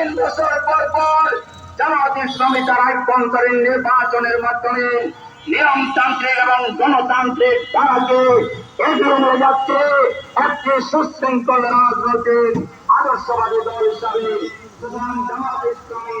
তিন বছর পর পর জামাত ইসলামী তার আভ্যন্তরীণ নির্বাচনের মাধ্যমে নিয়মতান্ত্রিক এবং গণতান্ত্রিক ধারাকে এগিয়ে নিয়ে যাচ্ছে একটি সুশৃঙ্খল রাজনৈতিক আদর্শবাদী দল হিসাবে জামাত ইসলামী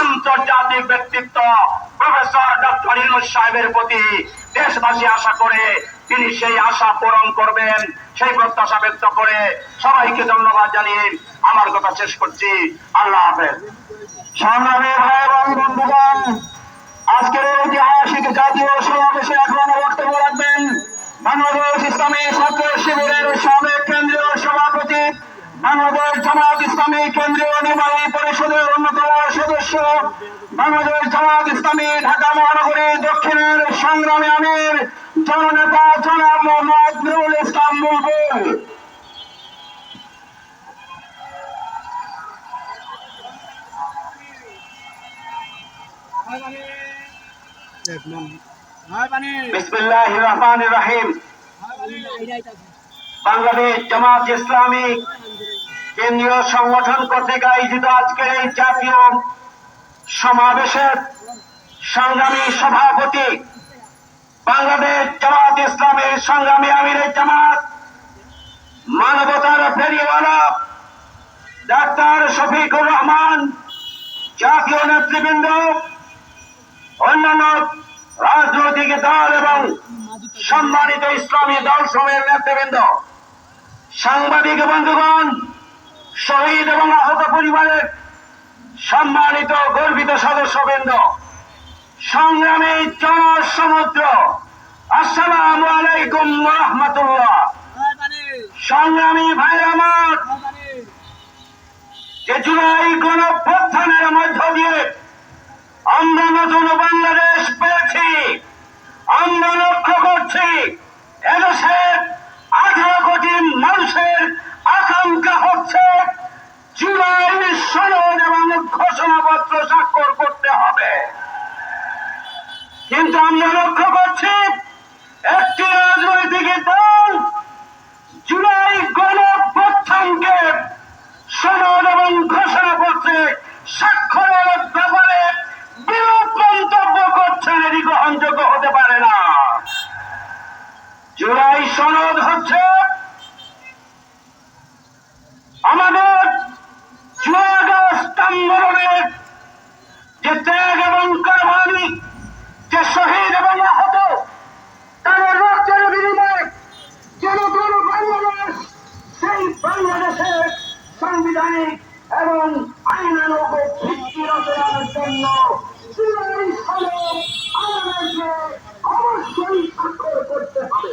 আন্তর্জাতিক ব্যক্তিত্ব প্রফেসর ডক্টর ইউনুস সাহেবের প্রতি দেশবাসী আশা করে, তিনি সেই আশা পূরণ করবেন, সেই প্রত্যাশা ব্যক্ত করে সবাইকে ধন্যবাদ জানিয়ে আমার কথা শেষ করছি। আল্লাহ হাফেজ। আজকের ঐতিহাসিক জাতীয় সমাবেশে এখন বক্তব্য রাখবেন। বাংলাদেশ ইসলামী ছাত্র শিবিরের সাবেক কেন্দ্রীয় সভাপতি, বাংলাদেশ জামাত ইসলামী কেন্দ্রীয় নির্বাহী পরিষদের অন্যতম সদস্য, বাংলাদেশ জামাত ইসলামী ঢাকা মহানগরী দক্ষিণের সংগ্রামী আমির, জননেতা জনাব মোহাম্মদ নুরুল ইসলাম বুলবুল। বাংলাদেশ জামাত ইসলামী কেন্দ্রীয় সংগঠন কর্তৃক আয়োজিত আজকের এই জাতীয় সমাবেশের সংগ্রামী সভাপতি বাংলাদেশ জামাত ইসলামের সংগ্রামী আমিরের জামাত মানবতার ফেরিওয়ালা ডাক্তার শফিকুর রহমান, জাতীয় নেতৃবৃন্দ অন্যান্য রাজনৈতিক দল এবং সম্মানিত ইসলামী দল সময়ের নেতৃবৃন্দ, সাংবাদিক বন্ধুগণ, শহীদ এবং আহত পরিবারের সম্মানিত গর্বিত সদস্যবৃন্দ, সংগ্রামী জনসমুদ্র, আসসালামু আলাইকুম রহমতুল্লাহ সংগ্রামী ভাই আমার, যে জুলাই গণপ্রত্থানের মধ্য দিয়ে আমরা নতুন বাংলাদেশ পেয়েছি। আমরা লক্ষ্য করছি এদেশের আঠারো কোটি মানুষের আকাঙ্ক্ষা হচ্ছে। জুলাই সনদ এবং ঘোষণাপত্র স্বাক্ষর করতে হবে। কিন্তু আমরা লক্ষ্য করছি একটি রাজনৈতিক দল জুলাই গণপ্রত্থানকে সনদ এবং ঘোষণাপত্রে স্বাক্ষরের ব্যাপারে বিরূপ মন্তব্য করছেন এটি গ্রহণযোগ্য হতে পারে না জুলাই সনদ হচ্ছে আমাদের যে ত্যাগ এবং যে শহীদ এবং আহত তাদের রক্তের বিনিময়ে যে নতুন বাংলাদেশ, সেই বাংলাদেশের সাংবিধানিক এবং আইনানুগ ভিত্তি রচনার জন্য আমাদেরকে অবশ্যই স্বাক্ষর করতে হবে।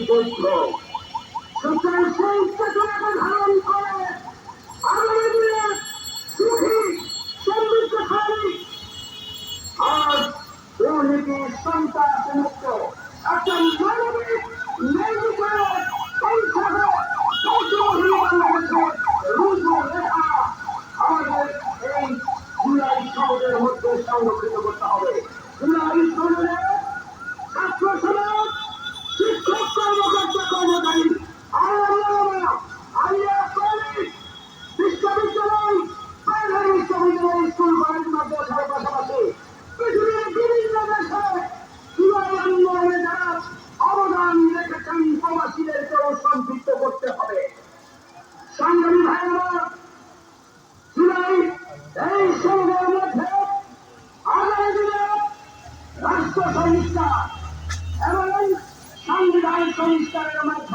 যুদ্ধ সুতরাং সেই চেতনাকে ধারণ করে আগামী দিনে সুখী সমৃদ্ধশালী আর দুর্নীতি সন্ত্রাস মুক্ত একটা মানবিক নৈতিক সংসদে সংশোধনী বাংলাদেশে রূপরেখা আমাদের এই জুলাই সমাজের মধ্যে সংরক্ষিত করতে হবে জুলাই সমাজে ছাত্র সমাজ শিক্ষক কর্মকর্তা কর্মচারী আল্লাহ আলিয়া কলেজ বিশ্ববিদ্যালয় প্রাইমারি বিশ্ববিদ্যালয় স্কুল কলেজ মাদ্রাসার পাশাপাশি পৃথিবীর বিভিন্ন দেশে জুলাই আন্দোলনে যারা অবদান রেখেছেন প্রবাসীদেরকেও সম্পৃক্ত করতে হবে সংগ্রামী ভাইরা জুলাই এই সমাজের মধ্যে আগামী দিনে রাষ্ট্র সংস্কার এবং সংবিধান সংস্কারের মাধ্যমে